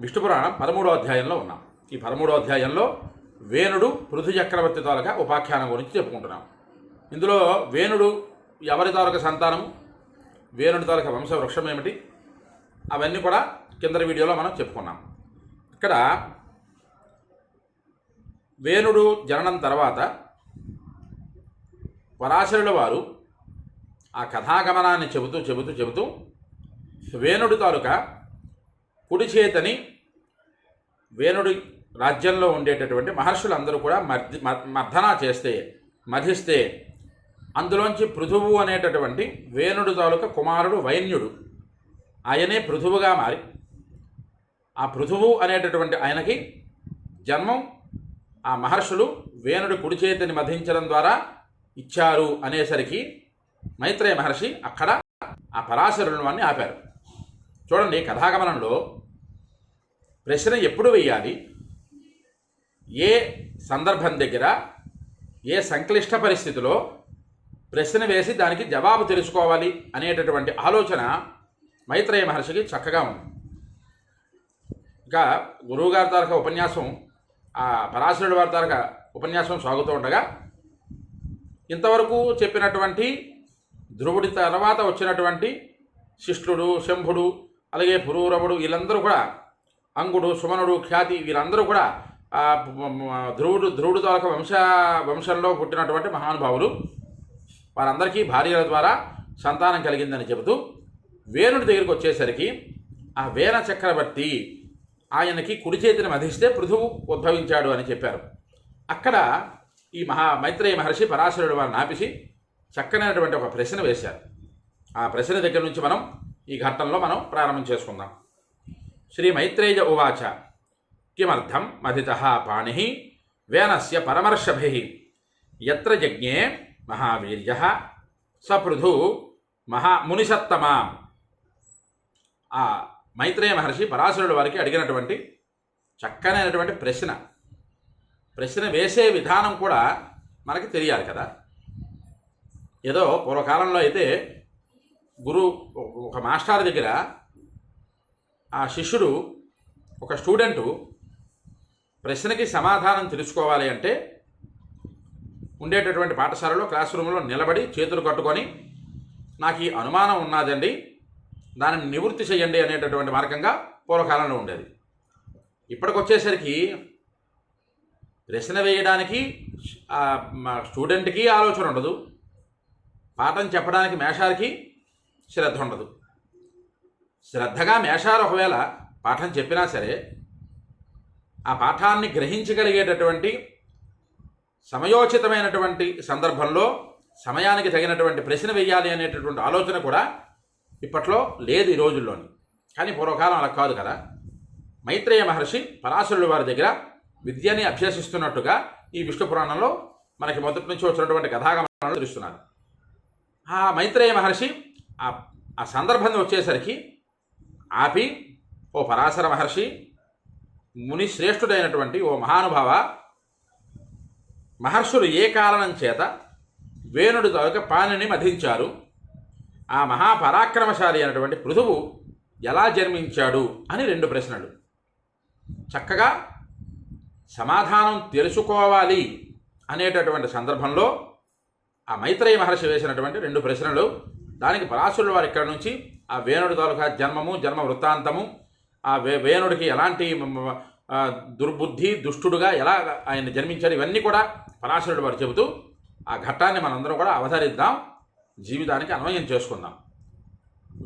విష్ణు పురాణం పదమూడో అధ్యాయంలో ఉన్నాం. ఈ పదమూడో అధ్యాయంలో వేణుడు పృథు చక్రవర్తి తాలూకా ఉపాఖ్యానం గురించి చెప్పుకుంటున్నాం. ఇందులో వేణుడు ఎవరి తాలూకా సంతానము వేణుడి తాలూకా వంశ వృక్షం ఏమిటి? అవన్నీ కూడా కింద వీడియోలో మనం చెప్పుకున్నాం. ఇక్కడ వేణుడు జననం తర్వాత పరాశరుల వారు ఆ కథాగమనాన్ని చెబుతూ చెబుతూ చెబుతూ వేణుడి తాలూకా కుడి చేతని వేణుడి రాజ్యంలో ఉండేటటువంటి మహర్షులందరూ కూడా మర్ది మర్- మర్దన చేస్తే మధిస్తే అందులోంచి పృథువు అనేటటువంటి వేణుడు తాలూకా కుమారుడు వైన్యుడు ఆయనే పృథువుగా మారి ఆ పృథువు అనేటటువంటి ఆయనకి జన్మం ఆ మహర్షులు వేణుడి కుడి చేతిని మధించడం ద్వారా ఇచ్చారు అనేసరికి మైత్రేయ మహర్షి అక్కడ ఆ పరాశరులను అన్ని ఆపారు. చూడండి కథాగమనంలో ప్రశ్న ఎప్పుడు వేయాలి? ఏ సందర్భం దగ్గర ఏ సంక్లిష్ట పరిస్థితిలో ప్రశ్న వేసి దానికి జవాబు తెలుసుకోవాలి అనేటటువంటి ఆలోచన మైత్రేయ మహర్షికి చక్కగా ఉంది. ఇంకా గురువుగారి తారక ఉపన్యాసం ఆ పరాశరుడి వారి తారక ఉపన్యాసం సాగుతూ ఉండగా ఇంతవరకు చెప్పినటువంటి ధ్రువుడి తర్వాత వచ్చినటువంటి శిష్టుడు శంభుడు అలాగే పురూరవుడు వీళ్ళందరూ కూడా అంగుడు సుమనుడు ఖ్యాతి వీరందరూ కూడా ధ్రువుడు ధ్రువుడు తాలూకా వంశ వంశంలో పుట్టినటువంటి మహానుభావులు. వారందరికీ భార్యల ద్వారా సంతానం కలిగిందని చెబుతూ వేణుడి దగ్గరికి వచ్చేసరికి ఆ వేణ చక్రవర్తి ఆయనకి కుడి చేతిని మధిస్తే పృథువు ఉద్భవించాడు అని చెప్పారు. అక్కడ ఈ మహా మైత్రేయ మహర్షి పరాశరుడు వారిని ఆపిసి చక్కనైనటువంటి ఒక ప్రశ్న వేశారు. ఆ ప్రశ్న దగ్గర నుంచి మనం ఈ ఘట్టంలో మనం ప్రారంభం చేసుకుందాం. శ్రీ మైత్రేయ ఉవాచ. కిమర్థం మధిత పాణి వేనస్య పరమర్షభి. ఎత్ర యజ్ఞే మహావీర్య సపృథు మహా మునిసత్తమా ఆ మైత్రేయ మహర్షి పరాశరుడు వారికి అడిగినటువంటి చక్కనైనటువంటి ప్రశ్న. ప్రశ్న వేసే విధానం కూడా మనకి తెలియాలి కదా. ఏదో పూర్వకాలంలో అయితే గురు ఒక మాస్టర్ దగ్గర ఆ శిష్యుడు ఒక స్టూడెంటు ప్రశ్నకి సమాధానం తెలుసుకోవాలి అంటే ఉండేటటువంటి పాఠశాలలో క్లాస్ రూమ్లో నిలబడి చేతులు కట్టుకొని నాకు ఈ అనుమానం ఉన్నదండి దానిని నివృత్తి చేయండి అనేటటువంటి మార్గంగా పూర్వకాలంలో ఉండేది. ఇప్పటికొచ్చేసరికి ప్రశ్న వేయడానికి స్టూడెంట్కి ఆలోచన ఉండదు. పాఠం చెప్పడానికి మేషాలకి శ్రద్ధ ఉండదు. శ్రద్ధగా మేషారు ఒకవేళ పాఠం చెప్పినా సరే ఆ పాఠాన్ని గ్రహించగలిగేటటువంటి సమయోచితమైనటువంటి సందర్భంలో సమయానికి తగినటువంటి ప్రశ్న వేయాలి అనేటటువంటి ఆలోచన కూడా ఇప్పట్లో లేదు ఈ రోజుల్లోని. కానీ పూర్వకాలం అలా కాదు కదా. మైత్రేయ మహర్షి పరాశరుడు వారి దగ్గర విద్యని అభ్యసిస్తున్నట్టుగా ఈ విష్ణు పురాణంలో మనకి మొదటి నుంచి వచ్చినటువంటి కథాగమనాలు తెలుస్తున్నారు. ఆ మైత్రేయ మహర్షి ఆ ఆ సందర్భం వచ్చేసరికి ఆపి ఓ పరాశర మహర్షి ముని శ్రేష్ఠుడైనటువంటి ఓ మహానుభావ మహర్షులు ఏ కారణం చేత వేణుడి తాలూక పానిని మధించారు? ఆ మహాపరాక్రమశాలి అయినటువంటి పృథువు ఎలా జన్మించాడు? అని రెండు ప్రశ్నలు. చక్కగా సమాధానం తెలుసుకోవాలి అనేటటువంటి సందర్భంలో ఆ మైత్రేయ మహర్షి వేసినటువంటి రెండు ప్రశ్నలు. దానికి పరాశరుల వారు ఇక్కడి నుంచి ఆ వేణుడి తాలూకా జన్మము జన్మ వృత్తాంతము ఆ వే వేణుడికి ఎలాంటి దుర్బుద్ధి దుష్టుడుగా ఎలా ఆయన జన్మించాడు ఇవన్నీ కూడా పరాశరుడు వారు చెబుతూ ఆ ఘట్టాన్ని మనందరం కూడా అవతరిద్దాం జీవితానికి అన్వయం చేసుకుందాం.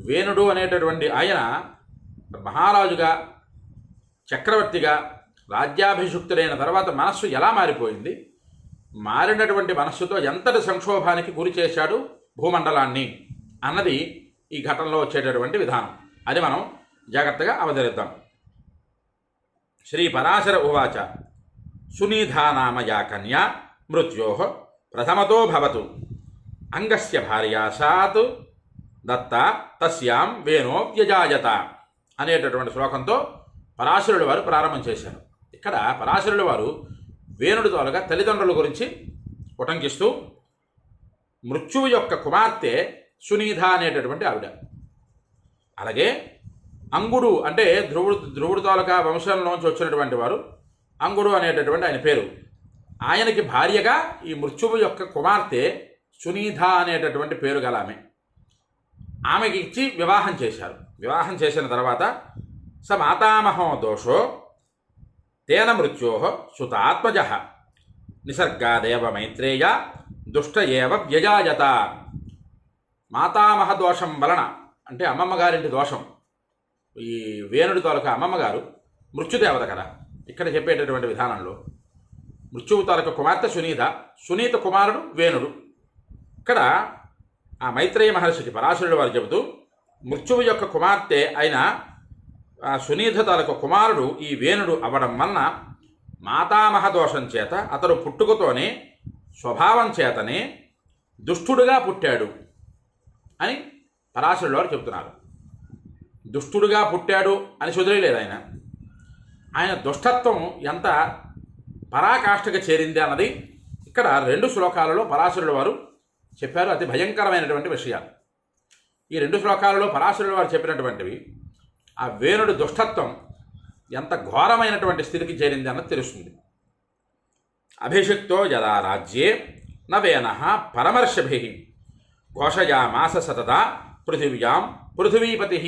వేణుడు అనేటటువంటి ఆయన మహారాజుగా చక్రవర్తిగా రాజ్యాభిషుక్తుడైన తర్వాత మనస్సు ఎలా మారిపోయింది? మారినటువంటి మనస్సుతో ఎంతటి సంక్షోభానికి గురి చేశాడు భూమండలాన్ని అన్నది ఈ ఘటనలో వచ్చేటటువంటి విధానం. అది మనం జాగ్రత్తగా అవతరిద్దాం శ్రీ పరాశర ఉవాచ సునీధా నామ యా కన్యా మృత్యో ప్రథమతో భవతు. అంగస్య భార్యా సాత్ దత్త తస్యాం వేణోప్యజాయత అనేటటువంటి శ్లోకంతో పరాశరుడు వారు ప్రారంభం చేశారు. ఇక్కడ పరాశరుడు వారు వేణుడి తోలగా తల్లిదండ్రుల గురించి ఉటంకిస్తూ మృత్యువు యొక్క కుమార్తె సునీధ అనేటటువంటి ఆవిడ. అలాగే అంగుడు అంటే ధ్రువుడు ధ్రువుడు తాలూకా వంశంలోంచి వచ్చినటువంటి వారు అంగుడు అనేటటువంటి ఆయన పేరు. ఆయనకి భార్యగా ఈ మృత్యువు యొక్క కుమార్తె సునీధ అనేటటువంటి పేరు గల ఆమె. ఆమెకి ఇచ్చి వివాహం చేశారు. వివాహం చేసిన తర్వాత స మాతామహో దోషో తేన మృత్యో సుతాత్మజ నిసర్గాదేవ మైత్రేయ దుష్ట ఏవ వ్యజాయత. మాతామహ దోషం వలన అంటే అమ్మమ్మ గారింటి దోషం. ఈ వేణుడి తాలూకా అమ్మమ్మ గారు మృత్యుదేవత కదా ఇక్కడ చెప్పేటటువంటి విధానంలో. మృత్యువు తాలూకా కుమార్తె సునీత సునీత కుమారుడు వేణుడు. ఇక్కడ ఆ మైత్రేయ మహర్షికి పరాశరుడు వారు చెబుతూ మృత్యువు యొక్క కుమార్తె అయిన సునీత తాలూకా కుమారుడు ఈ వేణుడు అవ్వడం వలన మాతామహ దోషం చేత అతడు పుట్టుకతోనే స్వభావం చేతనే దుష్టుడుగా పుట్టాడు. అని పరాశరుడు వారు చెబుతున్నారు. దుష్టుడుగా పుట్టాడు అని చదివేలేదు ఆయన ఆయన దుష్టత్వం ఎంత పరాకాష్ఠగా చేరింది అన్నది ఇక్కడ రెండు శ్లోకాలలో పరాశరుడు వారు చెప్పారు. అతి భయంకరమైనటువంటి విషయాలు. ఈ రెండు శ్లోకాలలో పరాశరుడు వారు చెప్పినటువంటివి ఆ వేణుడి దుష్టత్వం ఎంత ఘోరమైనటువంటి స్థితికి చేరింది అన్నది తెలుస్తుంది. అభిషిక్తో యదా రాజ్యే నవేన పరమర్షభి. ఘోషయామాస సతత పృథివ్యాం పృథివీపతి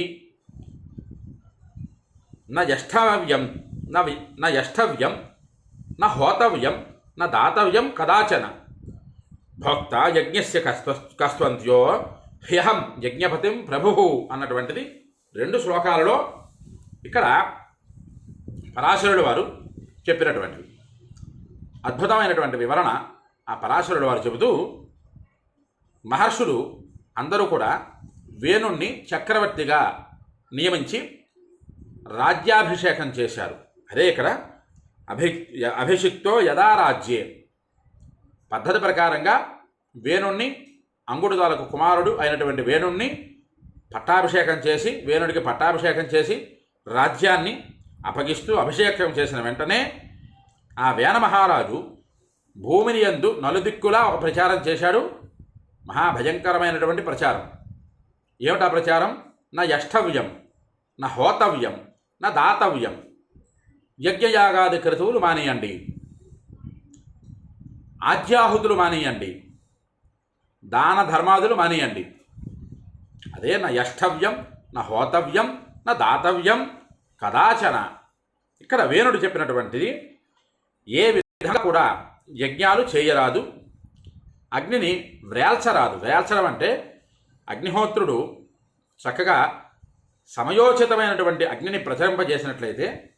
న నష్టవ్యం న వి- న హోతవ్యం న దాతవ్యం కదాచన భోక్త యజ్ఞస్య కస్వ కస్వంత్యో హ్యహం యజ్ఞపతిం ప్రభు అన్నటువంటిది రెండు శ్లోకాలలో ఇక్కడ పరాశరుడు వారు చెప్పినటువంటివి. అద్భుతమైనటువంటి వివరణ ఆ పరాశరుడు వారు చెబుతూ మహర్షులు అందరూ కూడా వేణుణ్ణి చక్రవర్తిగా నియమించి రాజ్యాభిషేకం చేశారు. అదే ఇక్కడ అభి అభిషిక్తో యథా రాజ్యే. పద్ధతి ప్రకారంగా వేణుణ్ణి అంగుడుదాలకు కుమారుడు అయినటువంటి వేణుణ్ణి పట్టాభిషేకం చేసి వేణుడికి పట్టాభిషేకం చేసి రాజ్యాన్ని అప్పగిస్తూ అభిషేకం చేసిన వెంటనే ఆ వేణ మహారాజు భూమిని యందు నలుదిక్కులా ఒక ప్రచారం చేశాడు. మహాభయంకరమైనటువంటి ప్రచారం. ఏమిటా ప్రచారం? నా యష్టవ్యం నా హోతవ్యం నా దాతవ్యం యజ్ఞయాగాది క్రతువులు మానేయండి. ఆజ్యాహుతులు మానేయండి. దాన ధర్మాదులు మానేయండి. అదే నా యష్టవ్యం నా హోతవ్యం నా దాతవ్యం కదాచన. ఇక్కడ వేణుడు చెప్పినటువంటిది ఏ విధంగా కూడా యజ్ఞాలు చేయరాదు అగ్నిని వ్రేల్చరాదు. వ్రేల్చడం అంటే అగ్నిహోత్రుడు చక్కగా సమయోచితమైనటువంటి అగ్నిని ప్రచరింపజేసినట్లయితే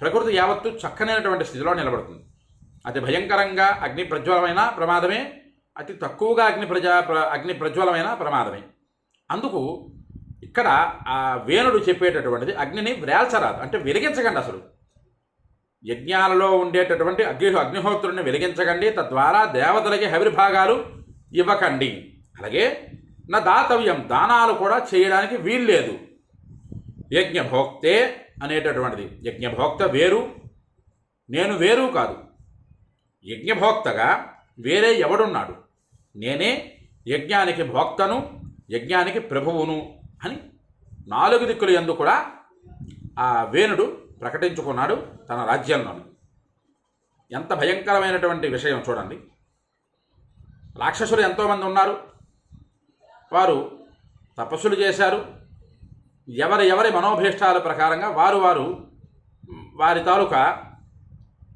ప్రకృతి యావత్తు చక్కనైనటువంటి స్థితిలో నిలబడుతుంది. అతి భయంకరంగా అగ్ని ప్రజ్వలమైన ప్రమాదమే అతి తక్కువగా అగ్ని ప్రజా అగ్ని ప్రజ్వలమైన ప్రమాదమే. అందుకు ఇక్కడ ఆ వేణుడు చెప్పేటటువంటిది అగ్నిని వ్రేల్చరాదు. అంటే వెలిగించకండి అసలు. యజ్ఞాలలో ఉండేటటువంటి అగ్ని అగ్నిహోత్రుడిని వెలిగించకండి. తద్వారా దేవతలకి హవిర్భాగాలు ఇవ్వకండి. అలాగే నా దాతవ్యం దానాలు కూడా చేయడానికి వీల్లేదు యజ్ఞభోక్తే అనేటటువంటిది. యజ్ఞభోక్త వేరు నేను వేరు కాదు. యజ్ఞభోక్తగా వేరే ఎవడున్నాడు? నేనే యజ్ఞానికి భోక్తను యజ్ఞానికి ప్రభువును అని నాలుగు దిక్కులు ఎందు కూడా ఆ వేణుడు ప్రకటించుకున్నాడు తన రాజ్యంలోని ఎంత భయంకరమైనటువంటి విషయం చూడండి. రాక్షసులు ఎంతోమంది ఉన్నారు. వారు తపస్సులు చేశారు. ఎవరి ఎవరి మనోభీష్టాల ప్రకారంగా వారు వారు వారి తాలూకా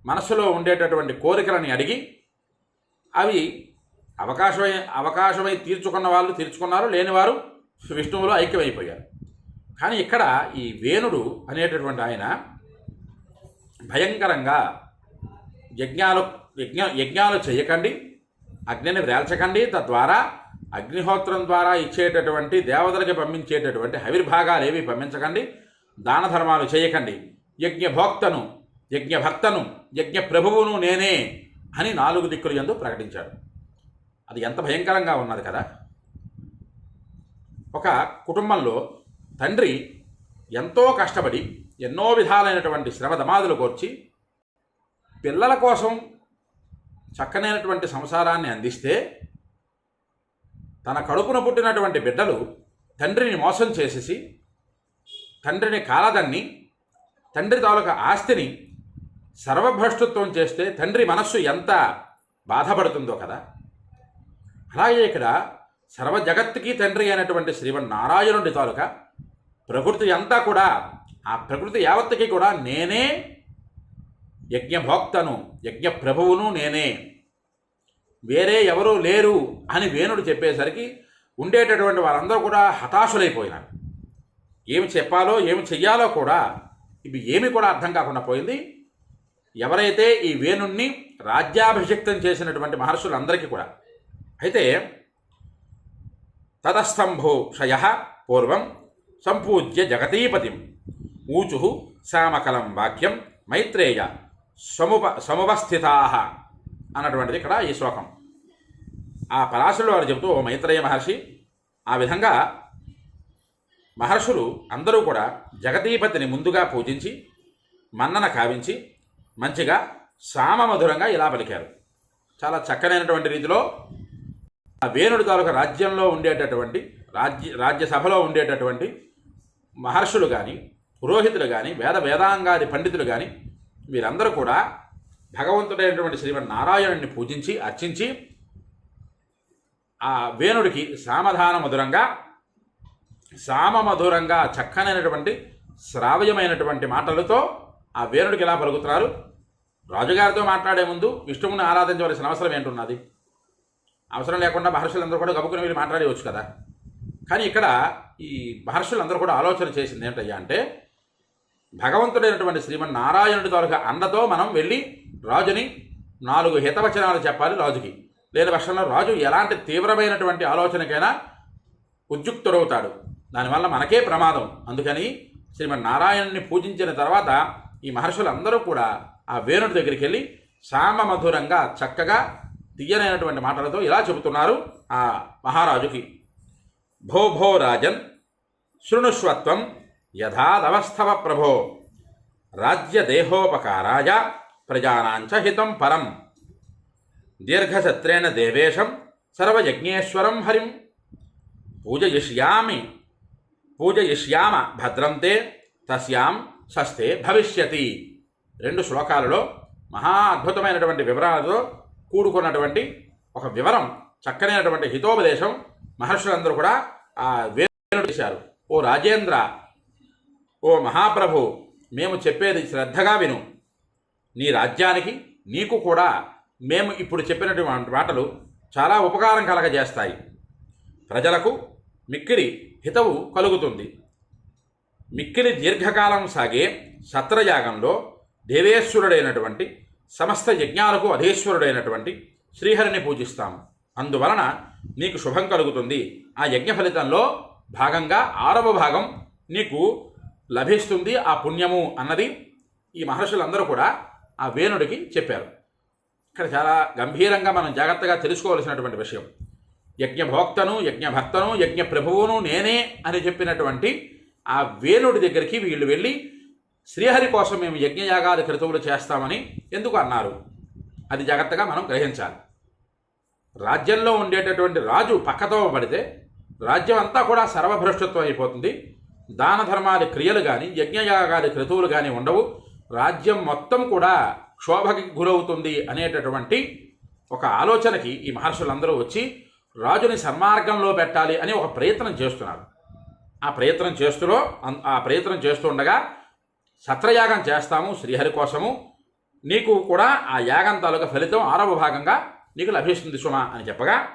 మనస్సులో ఉండేటటువంటి కోరికలని అడిగి అవి అవకాశమై అవకాశమై తీర్చుకున్న వాళ్ళు తీర్చుకున్నారు లేనివారు విష్ణువులో ఐక్యమైపోయారు. కానీ ఇక్కడ ఈ వేణుడు అనేటటువంటి ఆయన భయంకరంగా యజ్ఞాలు యజ్ఞ యజ్ఞాలు చేయకండి అగ్నిని వ్రేల్చకండి తద్వారా అగ్నిహోత్రం ద్వారా ఇచ్చేటటువంటి దేవతలకి పంపించేటటువంటి హవిర్భాగాలు ఏవి పంపించకండి దాన ధర్మాలు చేయకండి. యజ్ఞభోక్తను యజ్ఞభక్తను యజ్ఞ ప్రభువును నేనే అని నాలుగు దిక్కులు ఎందు ప్రకటించాడు. అది ఎంత భయంకరంగా ఉన్నది కదా. ఒక కుటుంబంలో తండ్రి ఎంతో కష్టపడి ఎన్నో విధాలైనటువంటి శ్రమ దమాదులు కోర్చి పిల్లల కోసం చక్కనైనటువంటి సంసారాన్ని అందిస్తే తన కడుపున పుట్టినటువంటి బిడ్డలు తండ్రిని మోసం చేసేసి తండ్రిని కాలదన్ని తండ్రి తాలూకా ఆస్తిని సర్వభ్రష్టత్వం చేస్తే తండ్రి మనస్సు ఎంత బాధపడుతుందో కదా. అలాగే ఇక్కడ సర్వ జగత్తుకి తండ్రి అయినటువంటి శ్రీమన్నారాయణుడి తాలూకా ప్రకృతి అంతా కూడా ఆ ప్రకృతి యావత్తుకి కూడా నేనే యజ్ఞభోక్తను యజ్ఞ ప్రభువును నేనే. వేరే ఎవరూ లేరు అని వేణుడు చెప్పేసరికి ఉండేటటువంటి వారందరూ కూడా హతాశులైపోయినారు. ఏమి చెప్పాలో ఏమి చెయ్యాలో కూడా ఇవి ఏమి కూడా అర్థం కాకుండా పోయింది. ఎవరైతే ఈ వేణుణ్ణి రాజ్యాభిషిక్తం చేసినటువంటి మహర్షులందరికీ కూడా అయితే తతస్తంభోషయ పూర్వం సంపూజ్య జగతీపతిం. ఊచు శ్యామకలం వాక్యం మైత్రేయ సముప సముపస్థితా అన్నటువంటిది ఇక్కడ ఈ శ్లోకం. ఆ పరాశరులు వారు చెబుతూ ఓ మైత్రేయ మహర్షి ఆ విధంగా మహర్షులు అందరూ కూడా జగతీపతిని ముందుగా పూజించి మన్నన కావించి మంచిగా సామమధురంగా ఇలా పలికారు. చాలా చక్కనైనటువంటి రీతిలో ఆ వేణుడి తాలూకా రాజ్యంలో ఉండేటటువంటి రాజ్య రాజ్యసభలో ఉండేటటువంటి మహర్షులు కానీ పురోహితులు కానీ వేద వేదాంగాది పండితులు కానీ వీరందరూ కూడా భగవంతుడైనటువంటి శ్రీమన్నారాయణుడిని పూజించి అర్చించి ఆ వేణుడికి సామధాన మధురంగా సామమధురంగా చక్కనైనటువంటి శ్రావ్యమైనటువంటి మాటలతో ఆ వేణుడికి ఎలా పలుకుతున్నారు? రాజుగారితో మాట్లాడే ముందు విష్ణువుని ఆరాధించవలసిన అవసరం ఏంటున్నది? అవసరం లేకుండా మహర్షులందరూ కూడా గబుకుని వెళ్ళి మాట్లాడేవచ్చు కదా? కానీ ఇక్కడ ఈ మహర్షులందరూ కూడా ఆలోచన చేసింది ఏంటయ్యా అంటే భగవంతుడైనటువంటి శ్రీమన్నారాయణుడి తాలూకా అండతో మనం వెళ్ళి రాజుని నాలుగు హితవచనాలు చెప్పాలి రాజుకి. లేని పక్షంలో రాజు ఎలాంటి తీవ్రమైనటువంటి ఆలోచనకైనా ఉద్యుక్తుడవుతాడు. దానివల్ల మనకే ప్రమాదం. అందుకని శ్రీమన్ నారాయణుని పూజించిన తర్వాత ఈ మహర్షులందరూ కూడా ఆ వేణుడి దగ్గరికి వెళ్ళి సామమధురంగా చక్కగా తీయనైనటువంటి మాటలతో ఇలా చెబుతున్నారు ఆ మహారాజుకి. భో భో రాజన్ శృణుష్వత్వం యథాదవస్థవ ప్రభో. రాజ్యదేహోపకారాయ ప్రజానాంచ హితం పరం. దీర్ఘసత్రేణ దేవేశం సర్వయజ్ఞేశ్వరం హరిం. పూజయిష్యామి పూజయిష్యామ భద్రం తే తస్యాం సస్తే భవిష్యతి. రెండు శ్లోకాలలో మహా అద్భుతమైనటువంటి వివరాలతో కూడుకున్నటువంటి ఒక వివరం చక్కనైనటువంటి హితోపదేశం మహర్షులందరూ కూడా ఆ వేణుడు చేశారు. ఓ రాజేంద్ర ఓ మహాప్రభు మేము చెప్పేది శ్రద్ధగా విను. నీ రాజ్యానికి నీకు కూడా మేము ఇప్పుడు చెప్పినటువంటి మాటలు చాలా ఉపకారం కలగజేస్తాయి. ప్రజలకు మిక్కిలి హితవు కలుగుతుంది. మిక్కిలి దీర్ఘకాలం సాగే సత్రయాగంలో దేవేశ్వరుడైనటువంటి సమస్త యజ్ఞాలకు అధీశ్వరుడైనటువంటి శ్రీహరిని పూజిస్తాము. అందువలన నీకు శుభం కలుగుతుంది. ఆ యజ్ఞ ఫలితంలో భాగంగా ఆరవ భాగం నీకు లభిస్తుంది ఆ పుణ్యము అన్నది ఈ మహర్షులందరూ కూడా ఆ వేణుడికి చెప్పారు. ఇక్కడ చాలా గంభీరంగా మనం జాగ్రత్తగా తెలుసుకోవలసినటువంటి విషయం. యజ్ఞభోక్తను యజ్ఞభక్తను యజ్ఞ ప్రభువును నేనే అని చెప్పినటువంటి ఆ వేణుడి దగ్గరికి వీళ్ళు వెళ్ళి శ్రీహరి కోసం మేము యజ్ఞయాగాది క్రతువులు చేస్తామని ఎందుకు అన్నారు? అది జాగ్రత్తగా మనం గ్రహించాలి. రాజ్యంలో ఉండేటటువంటి రాజు పక్కతో పడితే రాజ్యం అంతా కూడా సర్వభ్రష్టత్వం అయిపోతుంది. దాన ధర్మాది క్రియలు కానీ యజ్ఞయాగాది క్రతువులు కానీ ఉండవు. రాజ్యం మొత్తం కూడా క్షోభకి గురవుతుంది అనేటటువంటి ఒక ఆలోచనకి ఈ మహర్షులందరూ వచ్చి రాజుని సన్మార్గంలో పెట్టాలి అని ఒక ప్రయత్నం చేస్తున్నారు. ఆ ప్రయత్నం చేస్తులో ఆ ప్రయత్నం చేస్తుండగా సత్రయాగం చేస్తాము శ్రీహరి కోసము. నీకు కూడా ఆ యాగం తాలూకా ఫలితం ఆరవ భాగంగా నీకు లభిస్తుంది సుమ అని చెప్పగా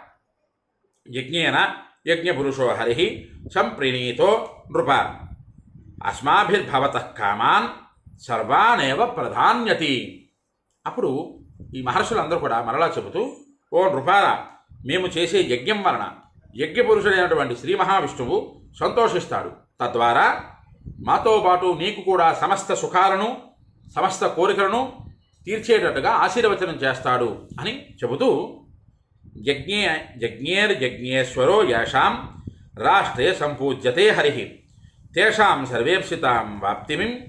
యజ్ఞేన యజ్ఞపురుషో హరి సంప్రీణీతో నృప అస్మాభిర్భవత కామాన్ సర్వానేవ ప్రధాన్యతి అప్పుడు ఈ మహర్షులందరూ కూడా మరలా చెబుతూ ఓ నృపారా మేము చేసే యజ్ఞం వలన యజ్ఞపురుషుడైనటువంటి శ్రీ మహావిష్ణువు సంతోషిస్తాడు. తద్వారా మాతో పాటు నీకు కూడా సమస్త సుఖాలను సమస్త కోరికలను తీర్చేటట్టుగా ఆశీర్వచనం చేస్తాడు అని చెబుతూ యజ్ఞే యజ్ఞేర్యజ్ఞేశ్వరో యాషాం రాష్ట్రే సంపూజ్యతే హరి. తేషాం సర్వేప్సితాం వాప్తిమిం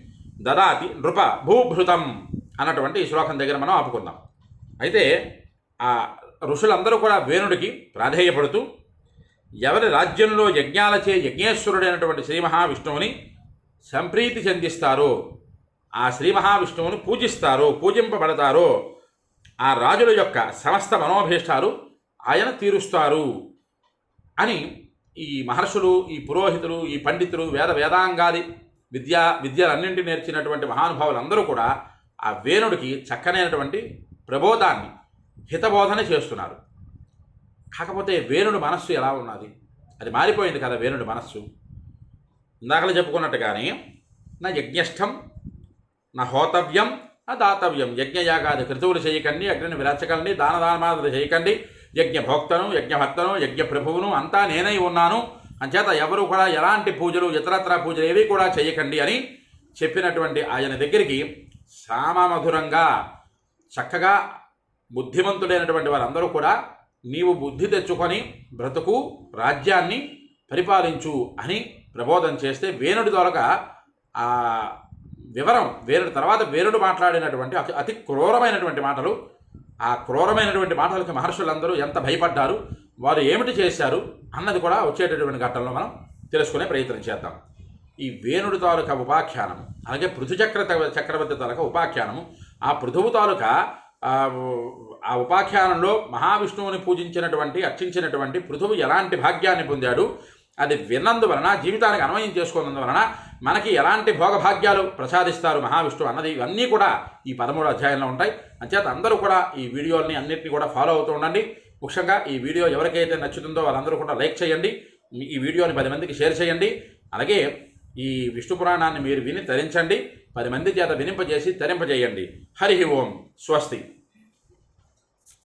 దదాతి నృప భూభృతం అన్నటువంటి ఈ శ్లోకం దగ్గర మనం ఆపుకుందాం. అయితే ఆ ఋషులందరూ కూడా వేణుడికి ప్రాధేయపడుతూ ఎవరి రాజ్యంలో యజ్ఞాలచే యజ్ఞేశ్వరుడైనటువంటి శ్రీ మహావిష్ణువుని సంప్రీతి చెందిస్తారో ఆ శ్రీ మహావిష్ణువును పూజిస్తారో పూజింపబడతారో ఆ రాజుల యొక్క సమస్త మనోభీష్టాలు ఆయన తీరుస్తారు అని ఈ మహర్షులు ఈ పురోహితులు ఈ పండితులు వేద వేదాంగాది విద్యా విద్యలన్నింటి నేర్చినటువంటి మహానుభావులందరూ కూడా ఆ వేణుడికి చక్కనైనటువంటి ప్రబోధాన్ని హితబోధన చేస్తున్నారు. కాకపోతే వేణుడి మనస్సు ఎలా ఉన్నది? అది మారిపోయింది కదా వేణుడి మనస్సు. ఇందాకలు చెప్పుకున్నట్టుగానే నా యజ్ఞష్టం నా హోతవ్యం నా దాతవ్యం యజ్ఞయాగాది క్రతువులు చేయకండి అగ్నిని విరచకండి దాన దానమాదులు చేయకండి. యజ్ఞభోక్తను యజ్ఞభక్తను యజ్ఞ ప్రభువును అంతా నేనై ఉన్నాను. అంచేత ఎవరు కూడా ఎలాంటి పూజలు ఇతరత్ర పూజలు ఏవి కూడా చేయకండి అని చెప్పినటువంటి ఆయన దగ్గరికి సామమధురంగా చక్కగా బుద్ధిమంతుడైనటువంటి వారందరూ కూడా నీవు బుద్ధి తెచ్చుకొని బ్రతుకు రాజ్యాన్ని పరిపాలించు అని ప్రబోధం చేస్తే వేణుడి ద్వారా ఆ వివరం వేరుడు తర్వాత వేరుడు మాట్లాడినటువంటి అతి అతి క్రూరమైనటువంటి మాటలు. ఆ క్రూరమైనటువంటి మాటలకి మహర్షులందరూ ఎంత భయపడ్డారు వారు ఏమిటి చేశారు అన్నది కూడా వచ్చేటటువంటి ఘట్టంలో మనం తెలుసుకునే ప్రయత్నం చేద్దాం. ఈ వేణుడు తాలూకా ఉపాఖ్యానం అలాగే పృథుచక్ర చక్రవర్తి తాలూకా ఉపాఖ్యానము ఆ పృథువు తాలూకా ఆ, ఆ ఉపాఖ్యానంలో మహావిష్ణువుని పూజించినటువంటి అర్చించినటువంటి పృథువు ఎలాంటి భాగ్యాన్ని పొందాడు అది విన్నందువలన జీవితానికి అన్వయం చేసుకున్నందువలన మనకి ఎలాంటి భోగభాగ్యాలు ప్రసాదిస్తారు మహావిష్ణువు అన్నది ఇవన్నీ కూడా ఈ పదమూడు అధ్యాయంలో ఉంటాయి. అంచేత అందరూ కూడా ఈ వీడియోల్ని అన్నింటినీ కూడా ఫాలో అవుతూ ఉండండి. ముఖ్యంగా ఈ వీడియో ఎవరికైతే నచ్చుతుందో వాళ్ళందరూ కూడా లైక్ చేయండి. ఈ వీడియోని పది మందికి షేర్ చేయండి. అలాగే ఈ విష్ణు పురాణాన్ని మీరు విని తరించండి. పది మంది చేత వినింపజేసి తరింపజేయండి. హరి ఓం. స్వస్తి.